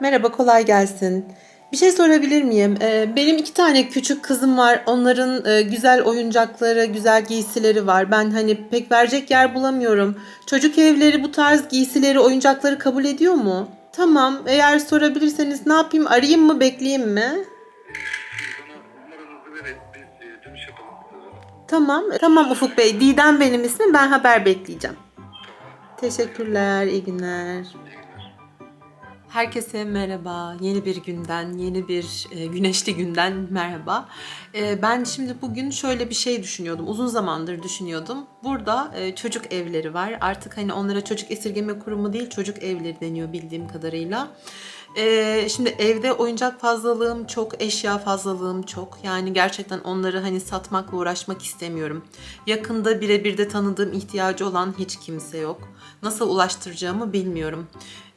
Merhaba, kolay gelsin. Bir şey sorabilir miyim? Ee, benim iki tane küçük kızım var. Onların e, güzel oyuncakları, güzel giysileri var. Ben hani pek verecek yer bulamıyorum. Çocuk evleri bu tarz giysileri, oyuncakları kabul ediyor mu? Tamam, eğer sorabilirseniz ne yapayım? Arayayım mı, bekleyeyim mi? Tamam, tamam Ufuk Bey. Didem benim ismim. Ben haber bekleyeceğim. Teşekkürler, iyi günler. Herkese merhaba. Yeni bir günden, yeni bir e, güneşli günden merhaba. E, ben şimdi bugün şöyle bir şey düşünüyordum. Uzun zamandır düşünüyordum. Burada e, çocuk evleri var. Artık hani onlara çocuk esirgeme kurumu değil, çocuk evleri deniyor bildiğim kadarıyla. Şimdi evde oyuncak fazlalığım çok, eşya fazlalığım çok. Yani gerçekten onları hani satmakla uğraşmak istemiyorum. Yakında birebir de tanıdığım ihtiyacı olan hiç kimse yok. Nasıl ulaştıracağımı bilmiyorum.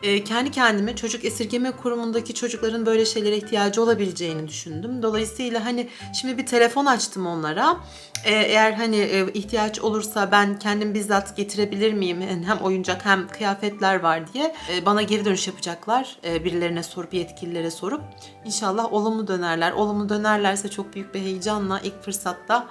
E, kendi kendime çocuk esirgeme kurumundaki çocukların böyle şeylere ihtiyacı olabileceğini düşündüm. Dolayısıyla hani şimdi bir telefon açtım onlara. E, eğer hani e, ihtiyaç olursa ben kendim bizzat getirebilir miyim? Hem oyuncak hem kıyafetler var diye e, bana geri dönüş yapacaklar. Birilerine sorup yetkililere sorup inşallah olumlu dönerler. Olumlu dönerlerse çok büyük bir heyecanla ilk fırsatta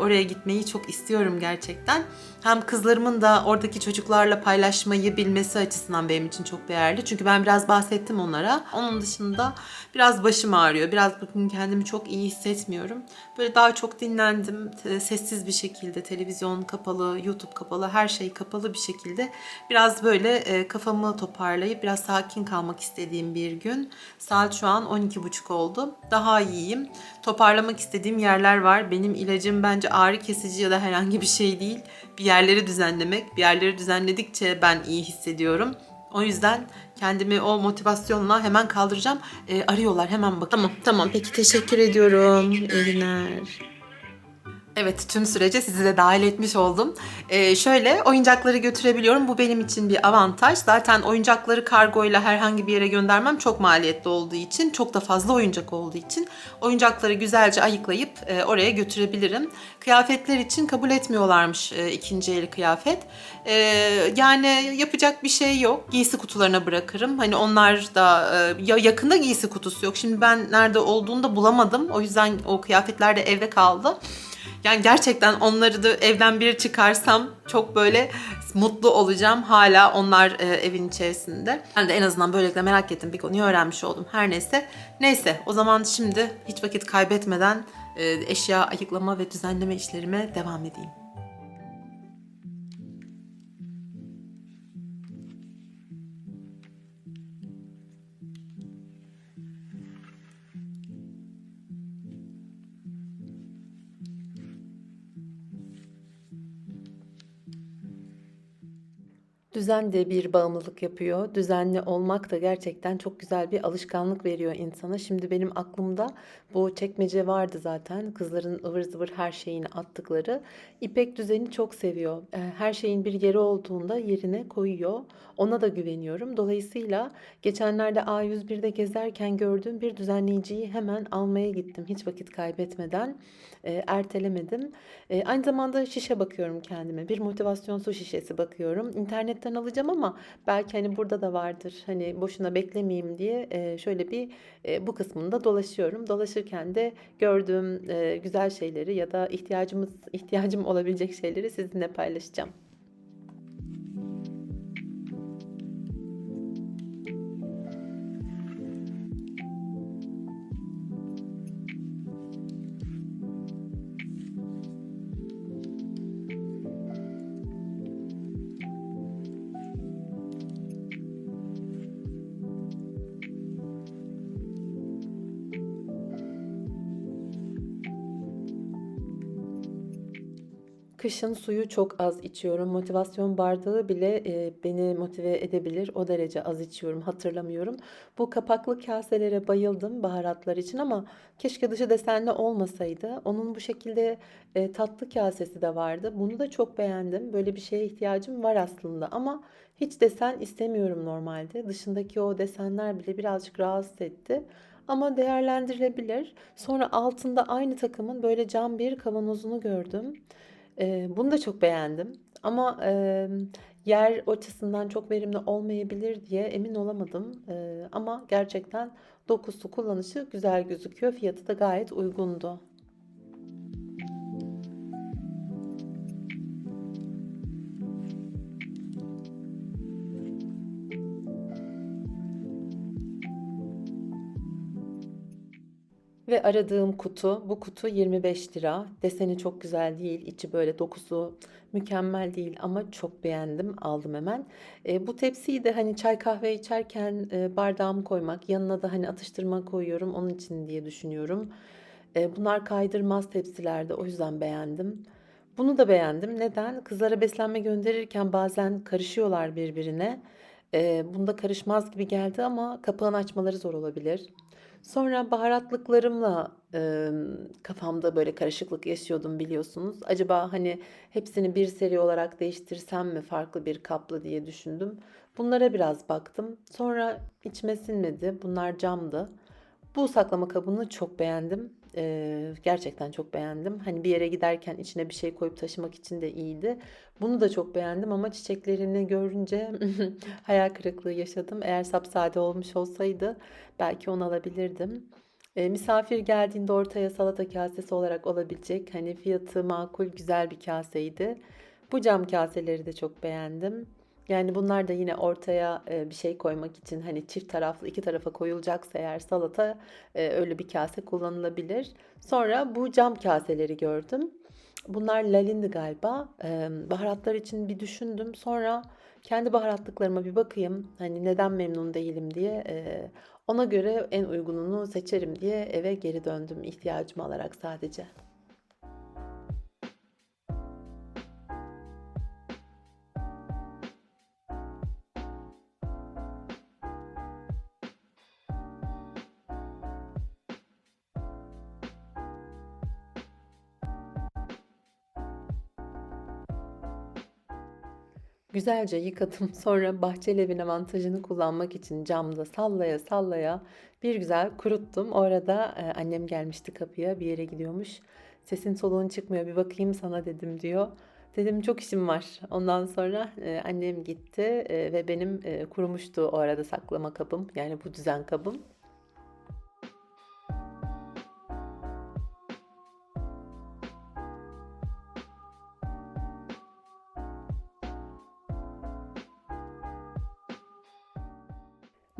oraya gitmeyi çok istiyorum gerçekten. Hem kızlarımın da oradaki çocuklarla paylaşmayı bilmesi açısından benim için çok değerli. Çünkü ben biraz bahsettim onlara. Onun dışında biraz başım ağrıyor. Biraz bugün kendimi çok iyi hissetmiyorum. Böyle daha çok dinlendim. Sessiz bir şekilde televizyon kapalı, YouTube kapalı, her şey kapalı bir şekilde biraz böyle e, kafamı toparlayıp biraz sakin kalmak istediğim bir gün. Saat şu an 12.30 oldu. Daha iyiyim. Toparlamak istediğim yerler var. Benim ilacım bence ağrı kesici ya da herhangi bir şey değil. Bir yerleri düzenlemek. Bir yerleri düzenledikçe ben iyi hissediyorum. O yüzden kendimi o motivasyonla hemen kaldıracağım. E, arıyorlar hemen bak. Tamam tamam peki teşekkür ediyorum. İyi günler. Evet tüm sürece sizi de dahil etmiş oldum. Ee, şöyle oyuncakları götürebiliyorum. Bu benim için bir avantaj. Zaten oyuncakları kargoyla herhangi bir yere göndermem çok maliyetli olduğu için, çok da fazla oyuncak olduğu için oyuncakları güzelce ayıklayıp e, oraya götürebilirim. Kıyafetler için kabul etmiyorlarmış e, ikinci el kıyafet. E, yani yapacak bir şey yok. Giysi kutularına bırakırım. Hani onlar da e, ya yakında giysi kutusu yok. Şimdi ben nerede olduğunu da bulamadım. O yüzden o kıyafetler de evde kaldı. Yani gerçekten onları da evden bir çıkarsam çok böyle mutlu olacağım. Hala onlar e, evin içerisinde. Ben de en azından böylelikle merak ettim. Bir konuyu öğrenmiş oldum. Her neyse. Neyse o zaman şimdi hiç vakit kaybetmeden e, eşya ayıklama ve düzenleme işlerime devam edeyim. Düzen de bir bağımlılık yapıyor. Düzenli olmak da gerçekten çok güzel bir alışkanlık veriyor insana. Şimdi benim aklımda bu çekmece vardı zaten. Kızların ıvır zıvır her şeyini attıkları. İpek düzeni çok seviyor. Ee, Her şeyin bir yeri olduğunda yerine koyuyor. Ona da güveniyorum. Dolayısıyla geçenlerde A101'de gezerken gördüğüm bir düzenleyiciyi hemen almaya gittim. Hiç vakit kaybetmeden. Ee, ertelemedim. Ee, aynı zamanda şişe bakıyorum kendime. Bir motivasyon su şişesi bakıyorum. İnternetten alacağım ama belki hani burada da vardır. Hani boşuna beklemeyeyim diye şöyle bir bu kısmında dolaşıyorum. Dolaşırken de gördüğüm güzel şeyleri ya da ihtiyacımız ihtiyacım olabilecek şeyleri sizinle paylaşacağım. Kışın suyu çok az içiyorum. Motivasyon bardağı bile e, beni motive edebilir. O derece az içiyorum. Hatırlamıyorum. Bu kapaklı kaselere bayıldım baharatlar için ama keşke dışı desenli olmasaydı. Onun bu şekilde e, tatlı kasesi de vardı. Bunu da çok beğendim. Böyle bir şeye ihtiyacım var aslında ama hiç desen istemiyorum normalde. Dışındaki o desenler bile birazcık rahatsız etti. Ama değerlendirilebilir. Sonra altında aynı takımın böyle cam bir kavanozunu gördüm. Eee, bunu da çok beğendim. Ama eee, yer açısından çok verimli olmayabilir diye emin olamadım. Ee, ama gerçekten dokusu, kullanışı güzel gözüküyor. Fiyatı da gayet uygundu. Ve aradığım kutu, bu kutu 25 lira. Deseni çok güzel değil, içi böyle dokusu mükemmel değil ama çok beğendim, aldım hemen. E, bu tepsiyi de hani çay kahve içerken e, bardağımı koymak, yanına da hani atıştırma koyuyorum onun için diye düşünüyorum. E, bunlar kaydırmaz tepsilerde, o yüzden beğendim. Bunu da beğendim. Neden? Kızlara beslenme gönderirken bazen karışıyorlar birbirine. E, bunda karışmaz gibi geldi ama kapağını açmaları zor olabilir. Sonra baharatlıklarımla e, kafamda böyle karışıklık yaşıyordum biliyorsunuz. Acaba hani hepsini bir seri olarak değiştirsem mi farklı bir kaplı diye düşündüm. Bunlara biraz baktım. Sonra içime sinmedi. Bunlar camdı. Bu saklama kabını çok beğendim. Ee, gerçekten çok beğendim. Hani bir yere giderken içine bir şey koyup taşımak için de iyiydi. Bunu da çok beğendim ama çiçeklerini görünce hayal kırıklığı yaşadım. Eğer sapsade olmuş olsaydı belki onu alabilirdim. Ee, misafir geldiğinde ortaya salata kasesi olarak olabilecek hani fiyatı makul güzel bir kaseydi. Bu cam kaseleri de çok beğendim. Yani bunlar da yine ortaya e, bir şey koymak için hani çift taraflı iki tarafa koyulacaksa eğer salata e, öyle bir kase kullanılabilir. Sonra bu cam kaseleri gördüm. Bunlar lalindi galiba. E, baharatlar için bir düşündüm. Sonra kendi baharatlıklarıma bir bakayım. Hani neden memnun değilim diye. Ona göre en uygununu seçerim diye eve geri döndüm ihtiyacımı alarak sadece. Güzelce yıkadım. Sonra bahçelevin avantajını kullanmak için camda sallaya sallaya bir güzel kuruttum. Orada e, annem gelmişti kapıya bir yere gidiyormuş. Sesin soluğun çıkmıyor bir bakayım sana dedim diyor. Dedim çok işim var. Ondan sonra e, annem gitti e, ve benim kurumuştu o arada saklama kabım yani bu düzen kabım.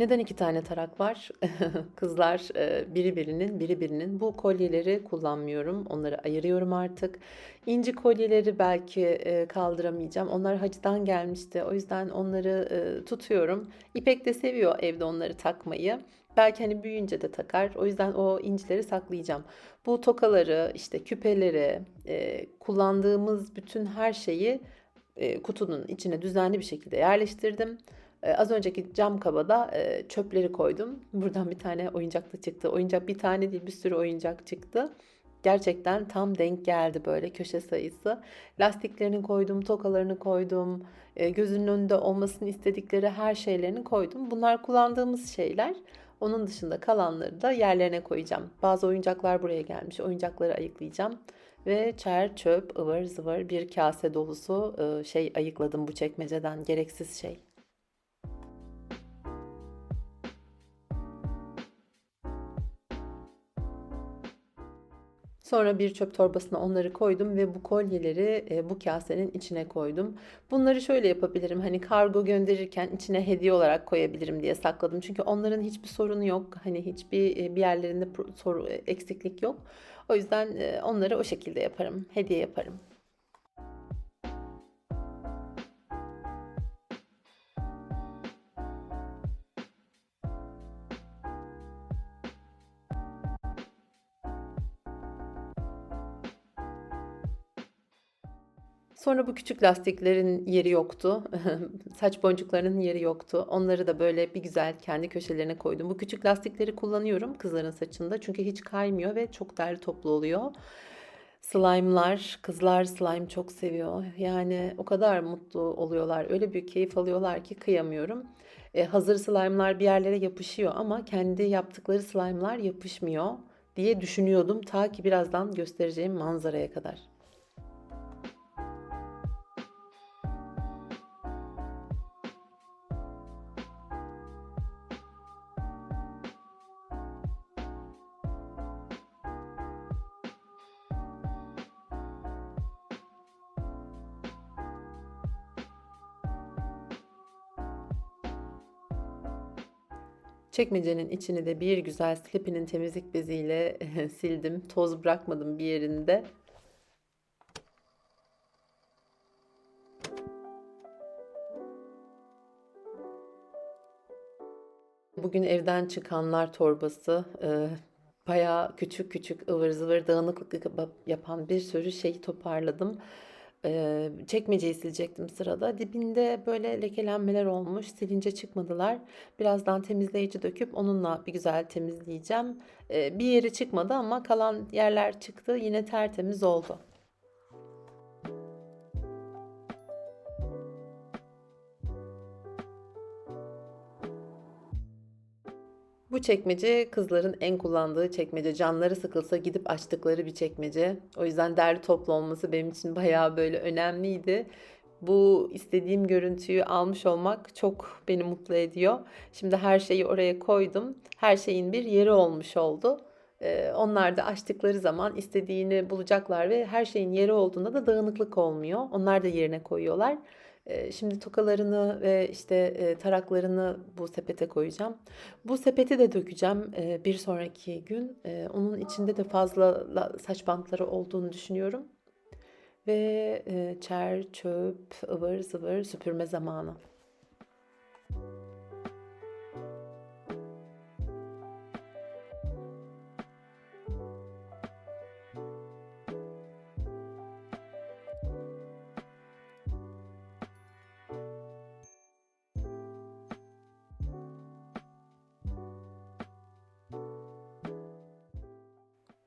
Neden iki tane tarak var? Kızlar e, biri birinin, biri birinin. Bu kolyeleri kullanmıyorum. Onları ayırıyorum artık. İnci kolyeleri belki e, kaldıramayacağım. Onlar hacıdan gelmişti. O yüzden onları e, tutuyorum. İpek de seviyor evde onları takmayı. Belki hani büyüyünce de takar. O yüzden o incileri saklayacağım. Bu tokaları, işte küpeleri, kullandığımız bütün her şeyi kutunun içine düzenli bir şekilde yerleştirdim. Ee, az önceki cam kabada e, çöpleri koydum. Buradan bir tane oyuncak da çıktı. Oyuncak bir tane değil bir sürü oyuncak çıktı. Gerçekten tam denk geldi böyle köşe sayısı. Lastiklerini koydum, tokalarını koydum. E, gözünün önünde olmasını istedikleri her şeylerini koydum. Bunlar kullandığımız şeyler. Onun dışında kalanları da yerlerine koyacağım. Bazı oyuncaklar buraya gelmiş. Oyuncakları ayıklayacağım. Ve çer, çöp, ıvır zıvır bir kase dolusu e, şey ayıkladım bu çekmeceden. Gereksiz şey. Sonra bir çöp torbasına onları koydum ve bu kolyeleri e, bu kasenin içine koydum. Bunları şöyle yapabilirim. Hani kargo gönderirken içine hediye olarak koyabilirim diye sakladım. Çünkü onların hiçbir sorunu yok. Hani hiçbir e, bir yerlerinde soru e, eksiklik yok. O yüzden e, onları o şekilde yaparım. Hediye yaparım. Sonra bu küçük lastiklerin yeri yoktu. Saç boncuklarının yeri yoktu. Onları da böyle bir güzel kendi köşelerine koydum. Bu küçük lastikleri kullanıyorum kızların saçında. Çünkü hiç kaymıyor ve çok derli toplu oluyor. Slime'lar, kızlar slime çok seviyor. Yani o kadar mutlu oluyorlar. Öyle büyük keyif alıyorlar ki kıyamıyorum. E, hazır slime'lar bir yerlere yapışıyor ama kendi yaptıkları slime'lar yapışmıyor diye düşünüyordum. Ta ki birazdan göstereceğim manzaraya kadar. Çekmecenin içini de bir güzel Sleepy'nin temizlik beziyle sildim. Toz bırakmadım bir yerinde. Bugün evden çıkanlar torbası e, bayağı küçük küçük ıvır zıvır dağınıklık yap- yapan bir sürü şeyi toparladım. E, çekmeceyi silecektim sırada. Dibinde böyle lekelenmeler olmuş. Silince çıkmadılar. Birazdan temizleyici döküp onunla bir güzel temizleyeceğim. E, bir yeri çıkmadı ama kalan yerler çıktı. Yine tertemiz oldu. Bu çekmece kızların en kullandığı çekmece. Canları sıkılsa gidip açtıkları bir çekmece. O yüzden derli toplu olması benim için bayağı böyle önemliydi. Bu istediğim görüntüyü almış olmak çok beni mutlu ediyor. Şimdi her şeyi oraya koydum. Her şeyin bir yeri olmuş oldu. Ee, onlar da açtıkları zaman istediğini bulacaklar ve her şeyin yeri olduğunda da dağınıklık olmuyor. Onlar da yerine koyuyorlar. Şimdi tokalarını ve işte taraklarını bu sepete koyacağım. Bu sepeti de dökeceğim bir sonraki gün. Onun içinde de fazla la- saç bantları olduğunu düşünüyorum. Ve çer, çöp, ıvır zıvır süpürme zamanı.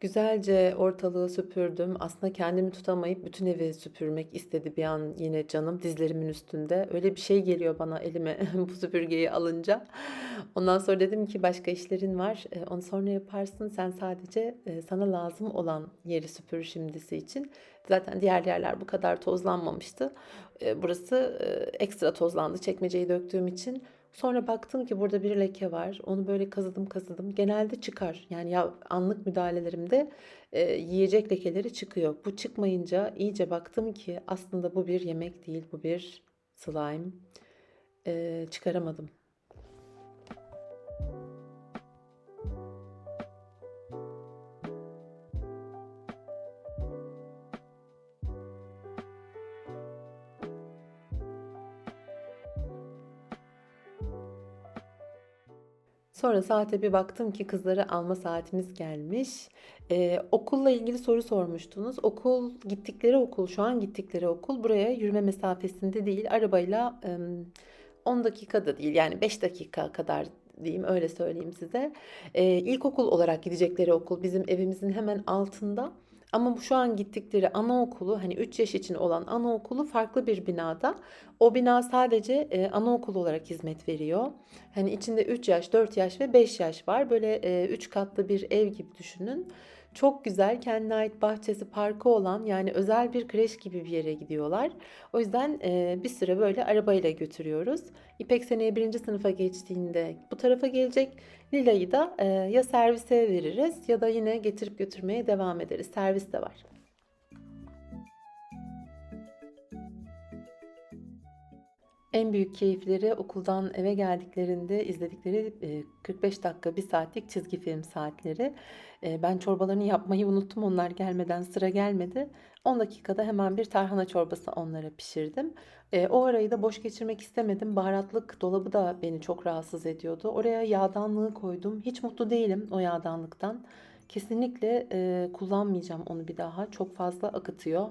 Güzelce ortalığı süpürdüm. Aslında kendimi tutamayıp bütün evi süpürmek istedi bir an yine canım dizlerimin üstünde. Öyle bir şey geliyor bana elime bu süpürgeyi alınca. Ondan sonra dedim ki başka işlerin var. e, Onu sonra yaparsın. Sen sadece e, sana lazım olan yeri süpür şimdisi için. Zaten diğer yerler bu kadar tozlanmamıştı. E, Burası ekstra tozlandı çekmeceyi döktüğüm için. Sonra baktım ki burada bir leke var. Onu böyle kazıdım kazıdım. Genelde çıkar. Yani ya anlık müdahalelerimde e, yiyecek lekeleri çıkıyor. Bu çıkmayınca iyice baktım ki aslında bu bir yemek değil, bu bir slime. E, çıkaramadım. Sonra saate bir baktım ki kızları alma saatimiz gelmiş. Ee, okulla ilgili soru sormuştunuz. Okul, gittikleri okul, şu an gittikleri okul buraya yürüme mesafesinde değil. Arabayla em, 10 dakikada değil yani 5 dakika kadar diyeyim öyle söyleyeyim size. Ee, ilkokul olarak gidecekleri okul bizim evimizin hemen altında. Ama şu an gittikleri anaokulu hani 3 yaş için olan anaokulu farklı bir binada. O bina sadece e, anaokulu olarak hizmet veriyor. Hani içinde 3 yaş, 4 yaş ve 5 yaş var. Böyle 3 katlı bir ev gibi düşünün. Çok güzel, kendine ait bahçesi, parkı olan yani özel bir kreş gibi bir yere gidiyorlar. O yüzden e, bir süre böyle arabayla götürüyoruz. İpek seneye birinci sınıfa geçtiğinde bu tarafa gelecek. Lila'yı da e, ya servise veririz ya da yine getirip götürmeye devam ederiz. Servis de var. En büyük keyifleri okuldan eve geldiklerinde izledikleri e, 45 dakika, 1 saatlik çizgi film saatleri. E, Ben çorbalarını yapmayı unuttum. Onlar gelmeden sıra gelmedi. 10 dakikada hemen bir tarhana çorbası onlara pişirdim. E, O arayı da boş geçirmek istemedim. Baharatlık dolabı da beni çok rahatsız ediyordu. Oraya yağdanlığı koydum. Hiç mutlu değilim o yağdanlıktan. Kesinlikle e, kullanmayacağım onu bir daha. Çok fazla akıtıyor.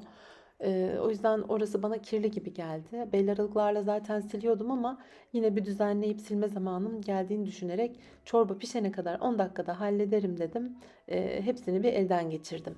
O yüzden orası bana kirli gibi geldi. Belli aralıklarla zaten siliyordum ama yine bir düzenleyip silme zamanım geldiğini düşünerek çorba pişene kadar 10 dakikada hallederim dedim. Hepsini bir elden geçirdim.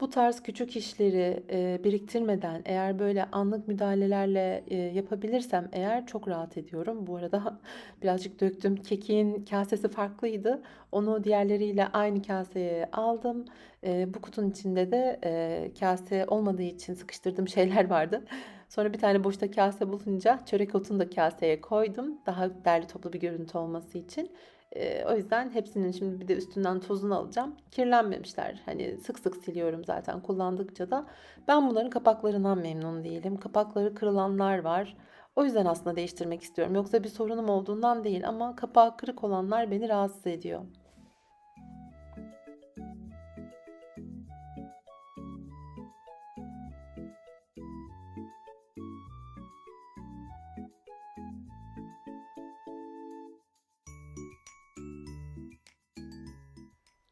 Bu tarz küçük işleri e, biriktirmeden eğer böyle anlık müdahalelerle e, yapabilirsem eğer çok rahat ediyorum. Bu arada birazcık döktüm. Kekin kasesi farklıydı. Onu diğerleriyle aynı kaseye aldım. E, bu kutunun içinde de e, kase olmadığı için sıkıştırdığım şeyler vardı. Sonra bir tane boşta kase bulunca çörek otunu da kaseye koydum. Daha derli toplu bir görüntü olması için. E, o yüzden hepsinin şimdi bir de üstünden tozunu alacağım. Kirlenmemişler. Hani sık sık siliyorum zaten kullandıkça da. Ben bunların kapaklarından memnun değilim. Kapakları kırılanlar var. O yüzden aslında değiştirmek istiyorum. Yoksa bir sorunum olduğundan değil ama kapağı kırık olanlar beni rahatsız ediyor.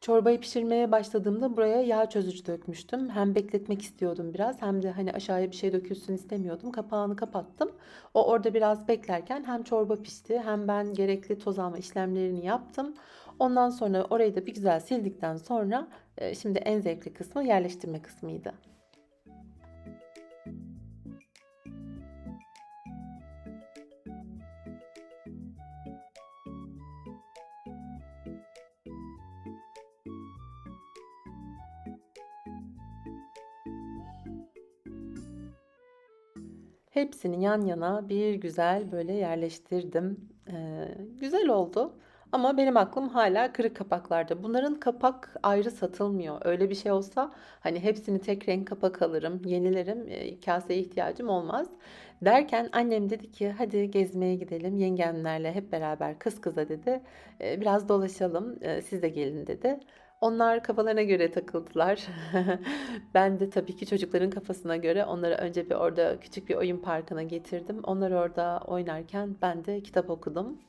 Çorbayı pişirmeye başladığımda buraya yağ çözücü dökmüştüm. Hem bekletmek istiyordum biraz hem de hani aşağıya bir şey dökülsün istemiyordum. Kapağını kapattım. O orada biraz beklerken hem çorba pişti hem ben gerekli toz alma işlemlerini yaptım. Ondan sonra orayı da bir güzel sildikten sonra e, şimdi en zevkli kısmı yerleştirme kısmıydı. Hepsini yan yana bir güzel böyle yerleştirdim. Ee, güzel oldu. Ama benim aklım hala kırık kapaklarda. Bunların kapak ayrı satılmıyor. Öyle bir şey olsa hani hepsini tek renk kapak alırım, yenilerim. E, kaseye ihtiyacım olmaz. Derken annem dedi ki hadi gezmeye gidelim yengemlerle hep beraber kız kıza dedi. E, biraz dolaşalım e, siz de gelin dedi. Onlar kafalarına göre takıldılar. ben de tabii ki çocukların kafasına göre onları önce bir orada küçük bir oyun parkına getirdim. Onlar orada oynarken ben de kitap okudum.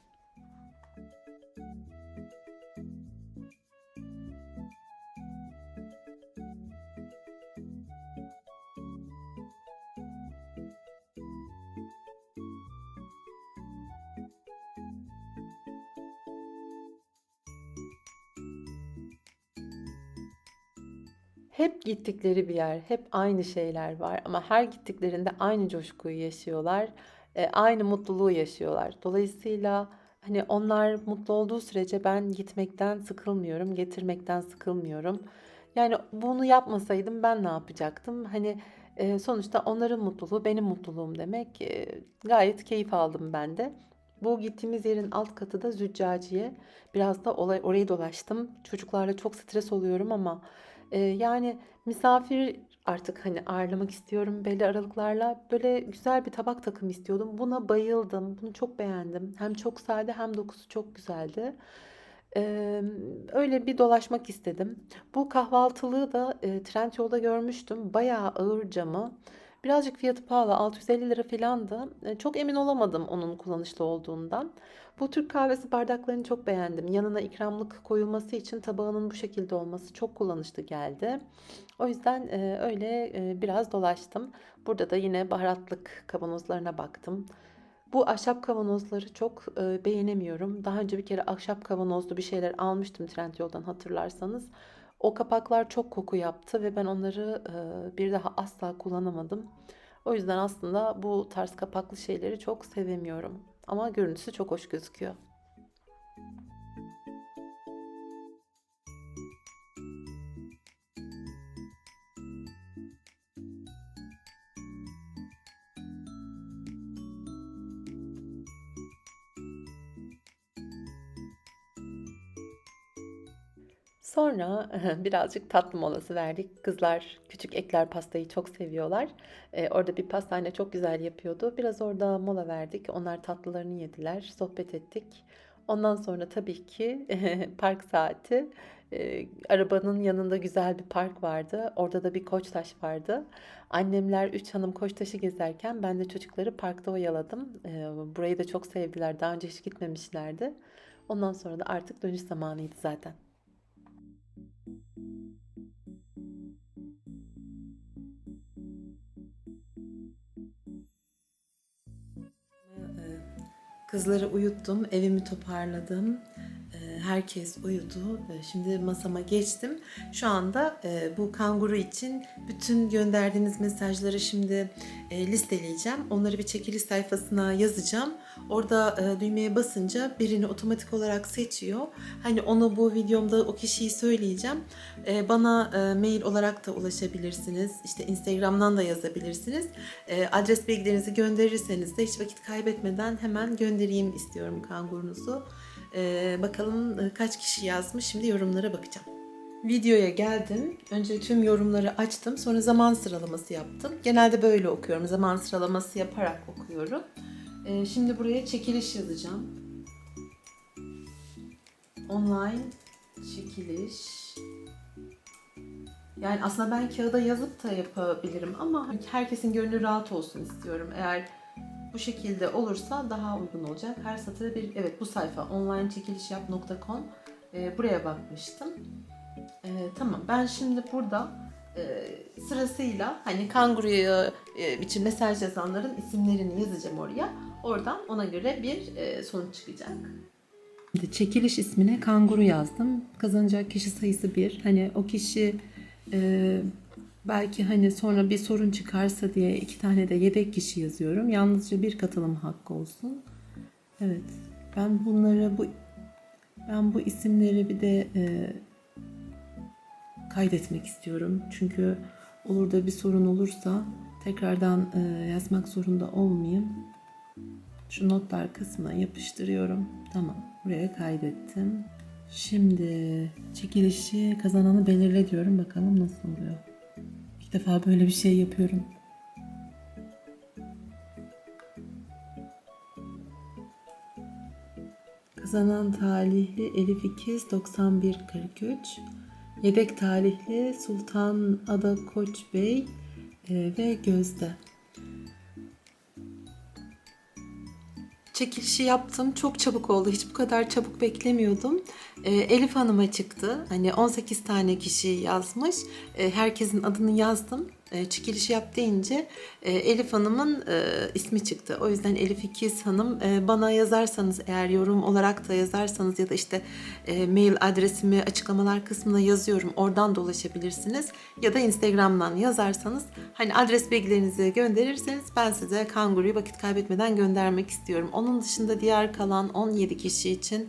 Hep gittikleri bir yer, hep aynı şeyler var ama her gittiklerinde aynı coşkuyu yaşıyorlar, e, aynı mutluluğu yaşıyorlar. Dolayısıyla hani onlar mutlu olduğu sürece ben gitmekten sıkılmıyorum, getirmekten sıkılmıyorum. Yani bunu yapmasaydım ben ne yapacaktım? Hani e, sonuçta onların mutluluğu benim mutluluğum demek. E, gayet keyif aldım ben de. Bu gittiğimiz yerin alt katı da Züccaciye. Biraz da olay orayı dolaştım. Çocuklarla çok stres oluyorum ama e, yani misafir artık hani ağırlamak istiyorum belli aralıklarla. Böyle güzel bir tabak takım istiyordum. Buna bayıldım. Bunu çok beğendim. Hem çok sade hem dokusu çok güzeldi. Eee, öyle bir dolaşmak istedim. Bu kahvaltılığı da e, Trendyol'da görmüştüm. Bayağı ağır camı. Birazcık fiyatı pahalı. 650 lira filandı. E, çok emin olamadım onun kullanışlı olduğundan. Bu Türk kahvesi bardaklarını çok beğendim. Yanına ikramlık koyulması için tabağının bu şekilde olması çok kullanışlı geldi. O yüzden e, öyle e, biraz dolaştım. Burada da yine baharatlık kavanozlarına baktım. Bu ahşap kavanozları çok beğenemiyorum. Daha önce bir kere ahşap kavanozlu bir şeyler almıştım Trendyol'dan hatırlarsanız. O kapaklar çok koku yaptı ve ben onları bir daha asla kullanamadım. O yüzden aslında bu tarz kapaklı şeyleri çok sevemiyorum. Ama görüntüsü çok hoş gözüküyor. Sonra birazcık tatlı molası verdik. Kızlar küçük ekler pastayı çok seviyorlar. Ee, orada bir pastane çok güzel yapıyordu. Biraz orada mola verdik. Onlar tatlılarını yediler, sohbet ettik. Ondan sonra tabii ki park saati. Ee, arabanın yanında güzel bir park vardı. Orada da bir koçtaş vardı. Annemler üç hanım koçtaşı gezerken ben de çocukları parkta oyaladım. Ee, burayı da çok sevdiler. Daha önce hiç gitmemişlerdi. Ondan sonra da artık dönüş zamanıydı zaten. Kızları uyuttum, evimi toparladım. Ee, Herkes uyudu. Ee, Şimdi masama geçtim. Şu anda e, bu kanguru için bütün gönderdiğiniz mesajları şimdi e, listeleyeceğim. Onları bir çekiliş sayfasına yazacağım. Orada e, düğmeye basınca birini otomatik olarak seçiyor. Hani onu bu videomda o kişiyi söyleyeceğim. E, Bana e, mail olarak da ulaşabilirsiniz. İşte Instagram'dan da yazabilirsiniz. E, Adres bilgilerinizi gönderirseniz de hiç vakit kaybetmeden hemen göndereyim istiyorum kangurunuzu. Ee, bakalım e, kaç kişi yazmış. Şimdi yorumlara bakacağım. Videoya geldim. Önce tüm yorumları açtım. Sonra zaman sıralaması yaptım. Genelde böyle okuyorum. Zaman sıralaması yaparak okuyorum. Ee, şimdi buraya çekiliş yazacağım. Online çekiliş. Yani aslında ben kağıda yazıp da yapabilirim ama herkesin gönlü rahat olsun istiyorum. Eğer bu şekilde olursa daha uygun olacak. Her satıra bir, evet bu sayfa onlinečekilişyap.com e, buraya bakmıştım. E, tamam ben şimdi burada e, sırasıyla hani kanguruya e, için mesaj yazanların isimlerini yazacağım oraya. Oradan ona göre bir e, sonuç çıkacak. Çekiliş ismine kanguru yazdım. Kazanacak kişi sayısı bir. Hani o kişi e, belki hani sonra bir sorun çıkarsa diye iki tane de yedek kişi yazıyorum. Yalnızca bir katılım hakkı olsun. Evet. Ben bunları bu ben bu isimleri bir de e, kaydetmek istiyorum. Çünkü olur da bir sorun olursa tekrardan e, yazmak zorunda olmayayım. Şu notlar kısmına yapıştırıyorum. Tamam. Buraya kaydettim. Şimdi çekilişi kazananı belirle diyorum. Bakalım nasıl oluyor. İlk defa böyle bir şey yapıyorum. Kazanan talihli Elif İkiz 9143. Yedek talihli Sultan Ada Koç Bey e, ve Gözde. Çekilişi yaptım. Çok çabuk oldu. Hiç bu kadar çabuk beklemiyordum. Ee, Elif Hanım'a çıktı. Hani 18 tane kişi yazmış. Ee, herkesin adını yazdım. Ee, çekilişi yap deyince e, Elif Hanım'ın e, ismi çıktı. O yüzden Elif İkiz Hanım e, bana yazarsanız eğer yorum olarak da yazarsanız ya da işte e, mail adresimi açıklamalar kısmına yazıyorum. Oradan da ulaşabilirsiniz. Ya da Instagram'dan yazarsanız hani adres bilgilerinizi gönderirseniz ben size kanguruyu vakit kaybetmeden göndermek istiyorum. Onun dışında diğer kalan 17 kişi için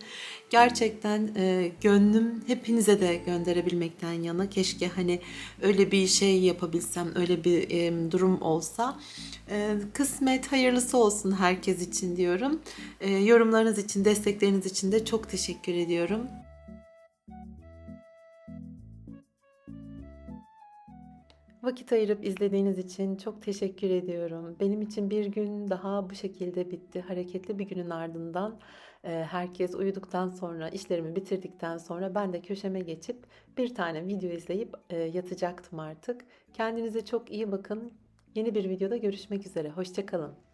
gerçekten e, gönlüm hepinize de gönderebilmekten yana. Keşke hani öyle bir şey yapabilsem, öyle bir e, durum olsa. E, kısmet hayırlısı olsun herkes için diyorum. E, yorumlarınız için, destekleriniz için de çok teşekkür ediyorum. Vakit ayırıp izlediğiniz için çok teşekkür ediyorum. Benim için bir gün daha bu şekilde bitti. Hareketli bir günün ardından herkes uyuduktan sonra, işlerimi bitirdikten sonra ben de köşeme geçip bir tane video izleyip e, yatacaktım artık. Kendinize çok iyi bakın. Yeni bir videoda görüşmek üzere. Hoşçakalın.